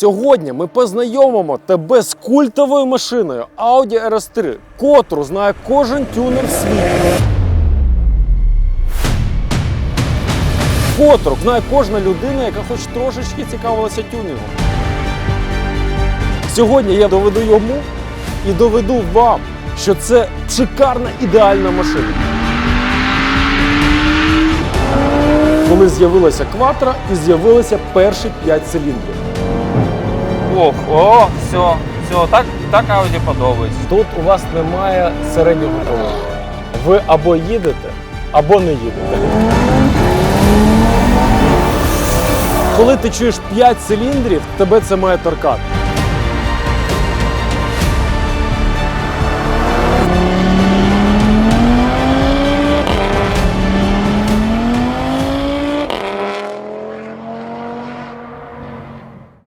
Сьогодні ми познайомимо тебе з культовою машиною Audi RS3, котру знає кожен тюнер в світі. Котру знає кожна людина, яка хоч трошечки цікавилася тюнінгом. Сьогодні я доведу йому і доведу вам, що це шикарна ідеальна машина. Коли з'явилася кватра і з'явилися перші 5 циліндрів. Ох, о, все, все, так, так Ауді подобається. Тут у вас немає середнього дороги. Ви або їдете, або не їдете. Коли ти чуєш 5 циліндрів, тебе це має торкати.